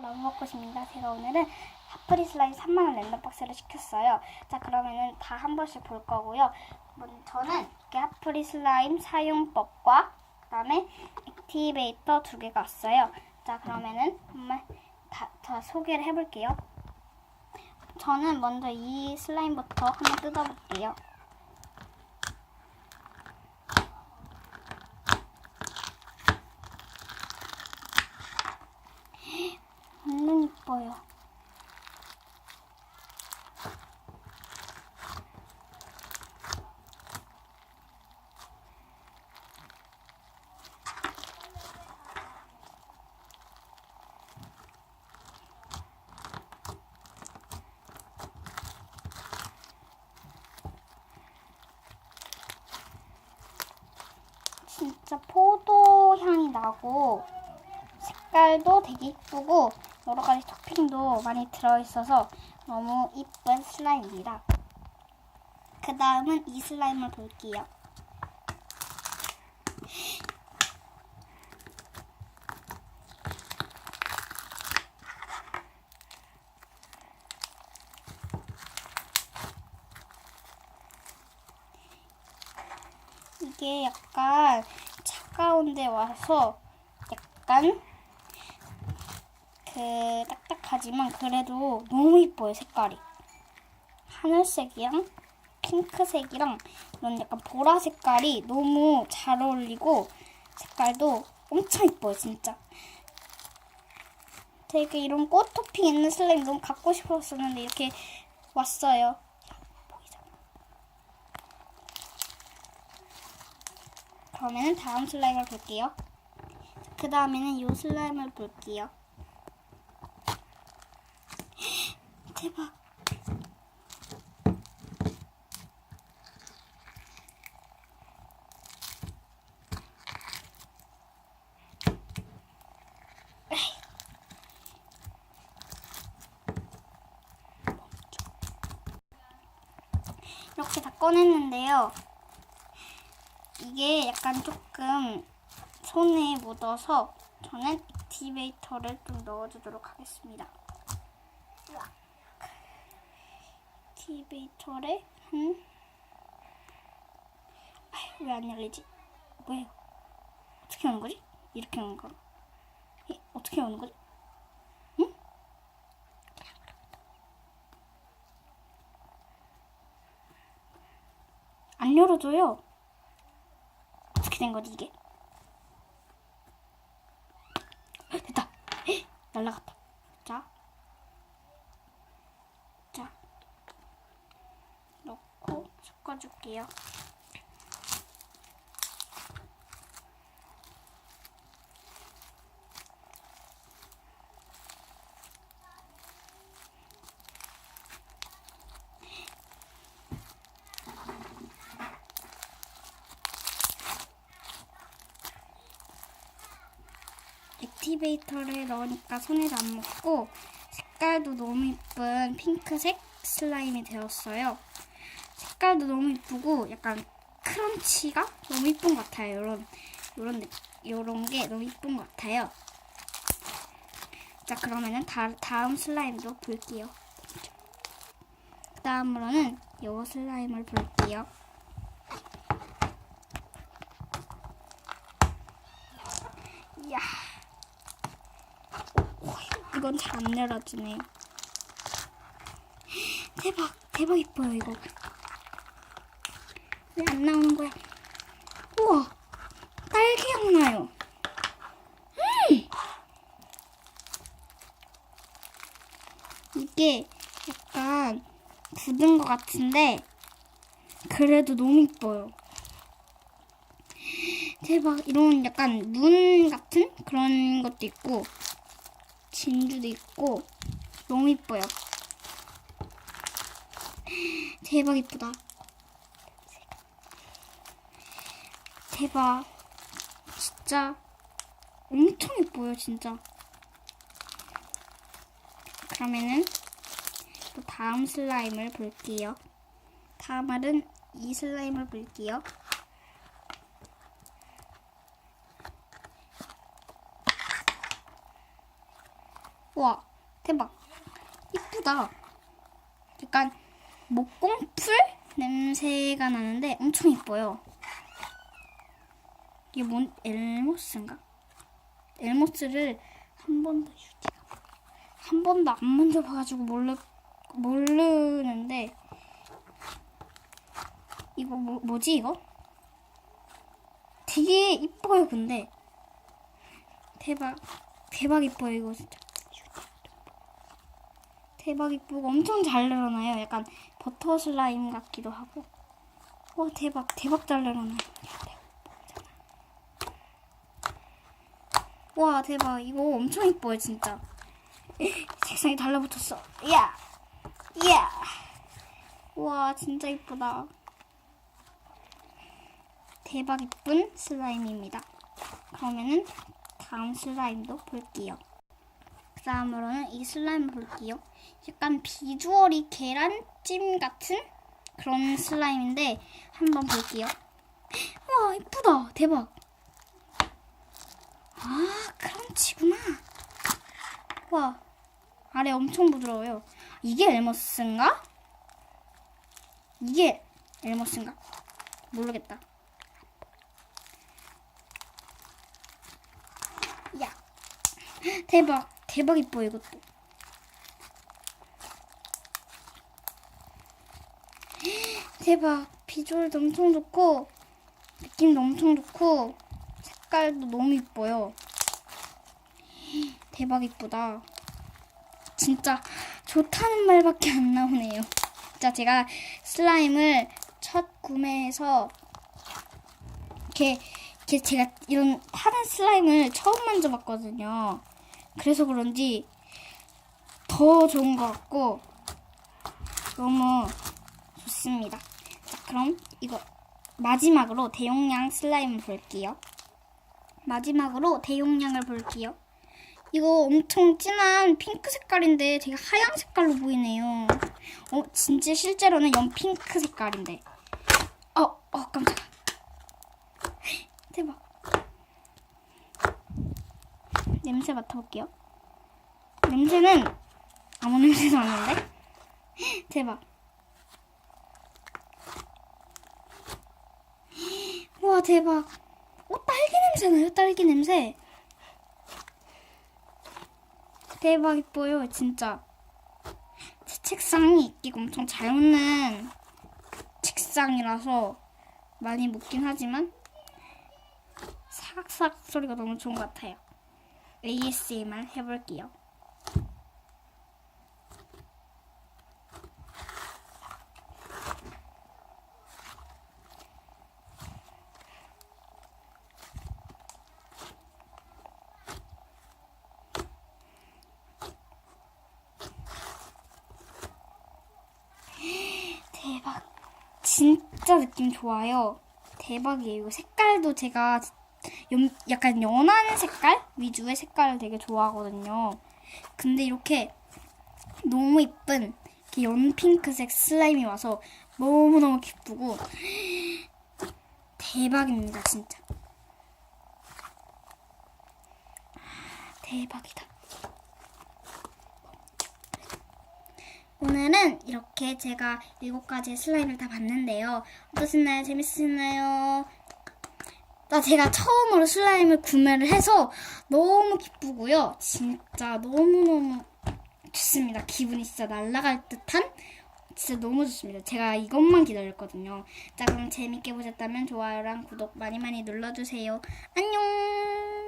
너무 먹고 싶습니다. 제가 오늘은 하프리 슬라임 3만원 랜덤 박스를 시켰어요. 자, 그러면은 다 한 번씩 볼 거고요. 저는 이렇게 하프리 슬라임 사용법과 그 다음에 액티베이터 두 개가 왔어요. 자, 그러면은 정말 다, 다 소개를 해볼게요. 저는 먼저 이 슬라임부터 한번 뜯어볼게요. 완전 이뻐요. 진짜 포도 향이 나고 색깔도 되게 이쁘고 여러 가지 토핑도 많이 들어있어서 너무 이쁜 슬라임입니다. 그 다음은 이 슬라임을 볼게요. 이게 약간 차가운데 와서 약간 그 딱딱하지만 그래도 너무 이뻐요 색깔이. 하늘색이랑 핑크색이랑 이런 약간 보라 색깔이 너무 잘 어울리고 색깔도 엄청 이뻐요 진짜. 되게 이런 꽃 토핑 있는 슬라임 너무 갖고 싶었었는데 이렇게 왔어요 보이잖아 그러면 다음 슬라임을 볼게요 그 다음에는 이 슬라임을 볼게요 대박. 이렇게 다 꺼냈는데요. 이게 약간 조금 손에 묻어서 저는 액티베이터를 좀 넣어주도록 하겠습니다. 액티베이터를 한... 왜안 열리지? 뭐예요? 어떻게 하는 거지? 이렇게 하는 거? 이, 어떻게 하는 거지? 응? 안 열어줘요. 어떻게 된 거지 이게? 됐다. 날라갔다. 자, 자, 넣고 섞어줄게요. 액티베이터를 넣으니까 손에도 안 묻고 색깔도 너무 이쁜 핑크색 슬라임이 되었어요. 색깔도 너무 이쁘고 약간 크런치가 너무 이쁜 것 같아요. 이런 이런 느- 이런 게 너무 이쁜 것 같아요. 자 그러면은 다, 다음 슬라임도 볼게요. 그 다음으로는 이 슬라임을 볼게요. 이야. 이건 잘 안 열어지네요. 대박, 대박 이뻐요 이거. 왜 안 나오는 거야? 우와, 딸기 향 나요. 음! 이게 약간 굳은 것 같은데 그래도 너무 이뻐요. 대박, 이런 약간 눈 같은 그런 것도 있고 진주도 있고 너무 이뻐요. 대박 이쁘다. 대박. 진짜 엄청 예뻐요, 진짜. 그러면은 또 다음 슬라임을 볼게요. 다음은 이 슬라임을 볼게요. 와, 대박. 이쁘다. 약간 목공풀 냄새가 나는데 엄청 이뻐요. 이게 뭔 엘모스인가? 엘모스를 한 번도 유지가 한 번도 안 만져봐가지고 모르 모르는데 이거 뭐, 뭐지 이거? 되게 이뻐요 근데 대박 대박 이뻐요 이거 진짜 대박 이쁘고 엄청 잘 늘어나요. 약간 버터 슬라임 같기도 하고. 와 대박 대박 잘 늘어나요. 와 대박. 이거 엄청 이뻐요 진짜. 세상에 달라붙었어. 야 야! 와 진짜 이쁘다. 대박 이쁜 슬라임입니다. 그러면은 다음 슬라임도 볼게요. 그 다음으로는 이 슬라임 볼게요. 약간 비주얼이 계란찜 같은 그런 슬라임인데 한번 볼게요. 와 이쁘다. 대박. 아 크런치구나. 와 아래 엄청 부드러워요. 이게 엘머스인가? 이게 엘머스인가? 모르겠다. 야 대박 대박 이뻐 이것도 대박. 비주얼도 엄청 좋고 느낌도 엄청 좋고 색깔도 너무 이뻐요. 대박 이쁘다. 진짜 좋다는 말밖에 안 나오네요. 진짜 제가 슬라임을 첫 구매해서 이렇게, 제가 이런 파란 슬라임을 처음 만져봤거든요 그래서 그런지 더 좋은 것 같고 너무 좋습니다. 자, 그럼 이거 마지막으로 대용량 슬라임을 볼게요. 마지막으로 대용량을 볼게요. 이거 엄청 진한 핑크 색깔인데 되게 하얀 색깔로 보이네요. 어, 진짜 실제로는 연핑크 색깔인데. 어, 어, 깜짝아. 대박. 냄새 맡아볼게요. 냄새는 아무 냄새도 안 나는데? 대박. 와 대박. 어 딸기 냄새 나요 딸기 냄새. 대박 이뻐요 진짜. 제 책상이 끼고 엄청 잘 묻는 책상이라서 많이 묻긴 하지만 삭삭 소리가 너무 좋은 것 같아요. ASMR 해볼게요. 진짜 느낌 좋아요. 대박이에요. 색깔도 제가 연- 약간 연한 색깔 위주의 색깔을 되게 좋아하거든요. 근데 이렇게 너무 이쁜 연핑크색 슬라임이 와서 너무너무 기쁘고 대박입니다, 진짜. 대박이다. 오늘은 이렇게 제가 일곱 가지의 슬라임을 다 봤는데요. 어떠셨나요? 재밌으셨나요? 나 제가 처음으로 슬라임을 구매를 해서 너무 기쁘고요. 진짜 너무너무 좋습니다. 기분이 진짜 날아갈 듯한 진짜 너무 좋습니다. 제가 이것만 기다렸거든요. 자, 그럼 재밌게 보셨다면 좋아요랑 구독 많이 많이 눌러주세요. 안녕!